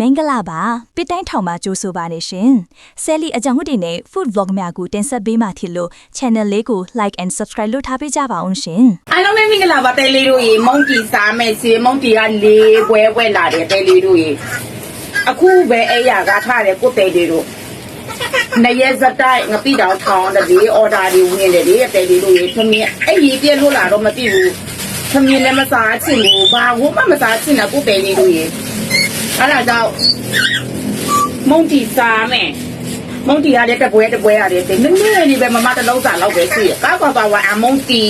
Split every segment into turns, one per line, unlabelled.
မင်္ဂလာပါပစ်တိုင်းထောင်မှာကြိုးဆိုပါနေရှင်ဆယ်လီအကြောင်းဟုတ်တွေနဲ့ food vlog များကိုတင်ဆက်ပေးမှဖြစ်လို့ channel လေးကို like and subscribe လုပ်ထားပေးကြပါအောင်ရှင်
အားလုံးပဲမင်္ဂလာပါတဲလေးတို့ရေမုံတီစားမယ်စီမုံတီကလေးပွဲပွဲလာတယ်တဲလေးတို့ရေအခုပဲအဲ့ရကထားတယ်ကိုတဲလေးတို့နရက်စတိုက်ငပိတောင်ထောင်းတယ်လေအော်ဒါတွေဝင်တယ်လေတဲလေးတို့ရေသမီးအဲ့ဒီပြက်လို့လာတော့မသိဘူးသမီးလည်းမစားချင်ဘူးဘာဝမှမစားချင်တာကိုတဲလေးတို့ရေ အဲ့ဒါကြောင့်မုံတီစားမယ်မုံတီရတဲ့တပွဲတပွဲရတယ်နည်းနည်းလေးပဲမမတလုံးစားလောက်ပဲရှိရကားကွာပါဝါအမုံတီ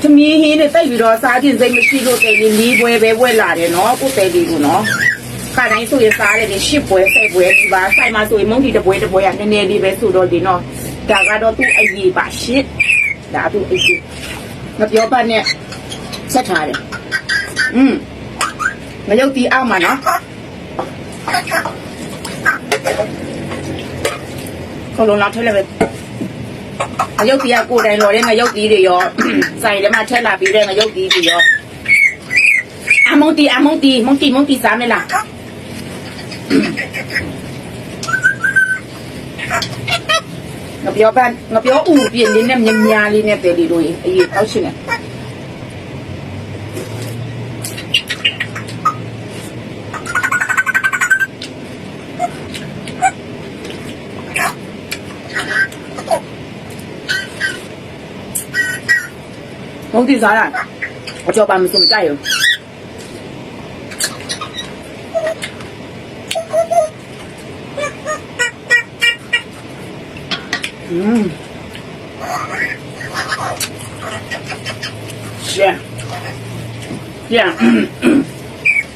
သမီးဟင်းနဲ့တိုက်ပြီးတော့စားခြင်းစိတ်မရှိလို့တယ်ဒီလီးပွဲပဲပွဲလာတယ်နော်ကိုတယ်ဒီကိုနော်ခါတိုင်းဆိုရင်စားတယ်ဒီရှစ်ပွဲဆယ်ပွဲဒီပါဆိုင်မှာဆိုရင်မုန်းဒီတပွဲတပွဲကနည်းနည်းလေးပဲဆိုတော့ဒီနော်ဒါကတော့သူ့အရေးပါရှစ်ဒါသူ့အရေးမပြောပါနဲ့ဆက်ထားတယ်อืม မရုပ်တီအောင်မှာနော်ခလုံးလောက်ထဲလည်းပဲငရုတ်တီးကကိုယ်တိုင်လော်တဲ့ငရုတ်တီးတွေရောဆိုင်ထဲမှာထက်လာပြီးတဲ့ငရုတ်တီးတွေရောအမုံတီအမုံတီမုံတီမုံတီစားမလားငါပြောပန်းငါပြောဦးပြင်းလေးနဲ့မြများလေးနဲ့တယ်လီလို့အေးတောက်ရှင်နေမုံတီစား không tin giá này Nó cho bạn một số mới cay rồi Uhm. Yeah. Yeah.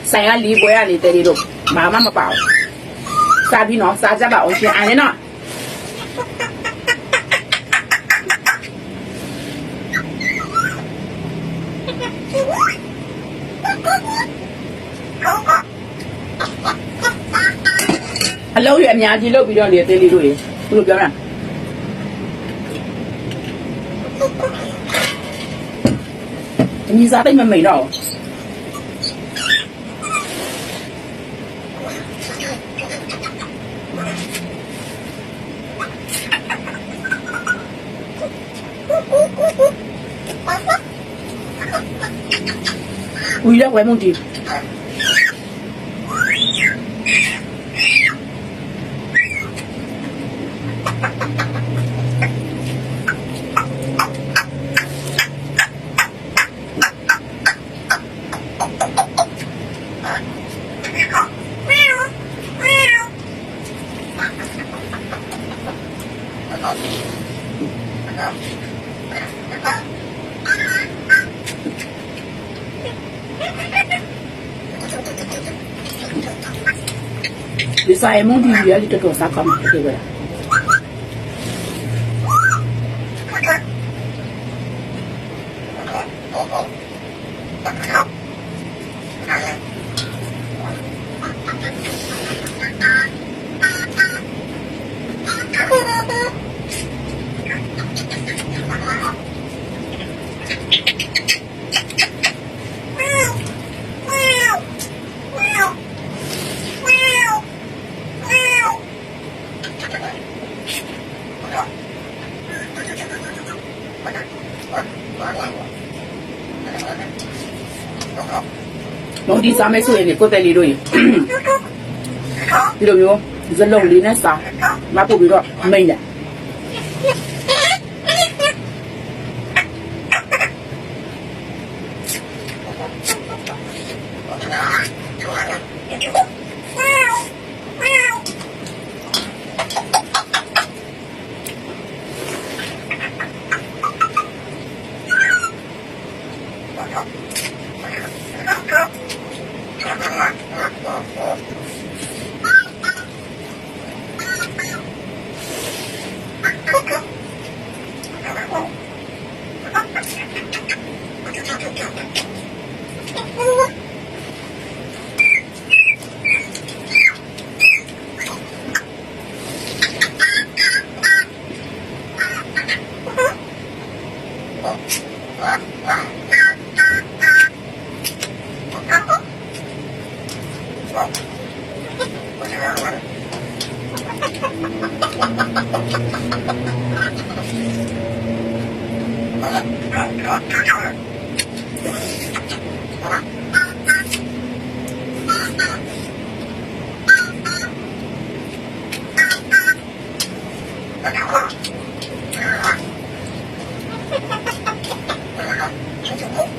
Saya li boya ni tadi tu. Mama mau pau. Sabi no, ông ba onki ane no. အောင်ရှင်အဲ့နော်အလုံးရအများကြီးလုပ်ပြီးတော့လေသေးလေးတို့ရေဘယ်လိုပြောမလဲအညီစားတိတ်မမိန်တော့ဘူးဦးရဝဲမုန်တီ ဒီဆိုင်မုန်တီရလေးတော်တော်စားကောင်းတယ်ကွာမု န်တီစားမယ်ဆိုရင်ကိုယ်တယ်လေးတို့ရေဒီလိုမျိုးဇလုံးလေးနဲ့စားမပုတ်ပြီးတော့မိန်တယ်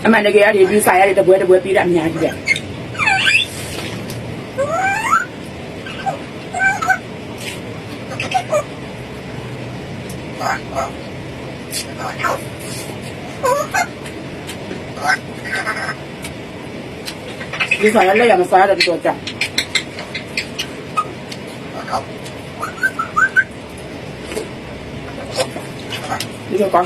အမှန်တကယ်အဒီဒီဆိုင်ရတဲ့တပွဲတပွဲပြီးတာအများကြီးပဲ 你啥人来养啥人多讲？你就讲。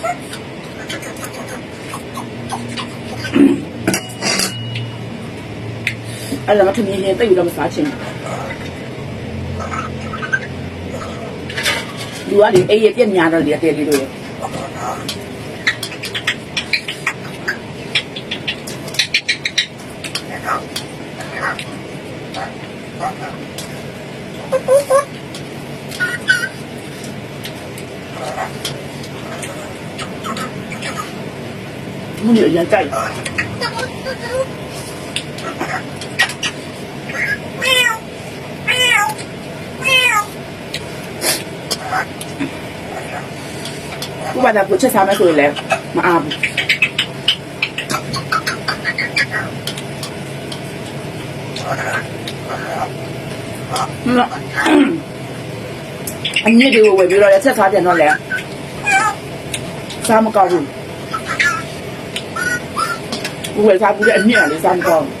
Con ai? Talo, ala naman, massage mo na tayo dito lang. Ala naman, tumingin tayo lang massage mo. လူကလေအေးရပြက်ညာတော့လေတဲ့လေးတို့ရမင်းရကြိုက် ခုဘာသာကိုချက်စားမယ်ဆိုရင်လည်းမအားဘူးအညစ်တွေကိုဝယ်ပြီးတော့လည်းချက်စားပြန်တော့လည်းစားမကောင်းဘူးကိုယ်ဝယ်စားပြီးတဲ့အညစ်ကလည်းစားမကောင်းဘူး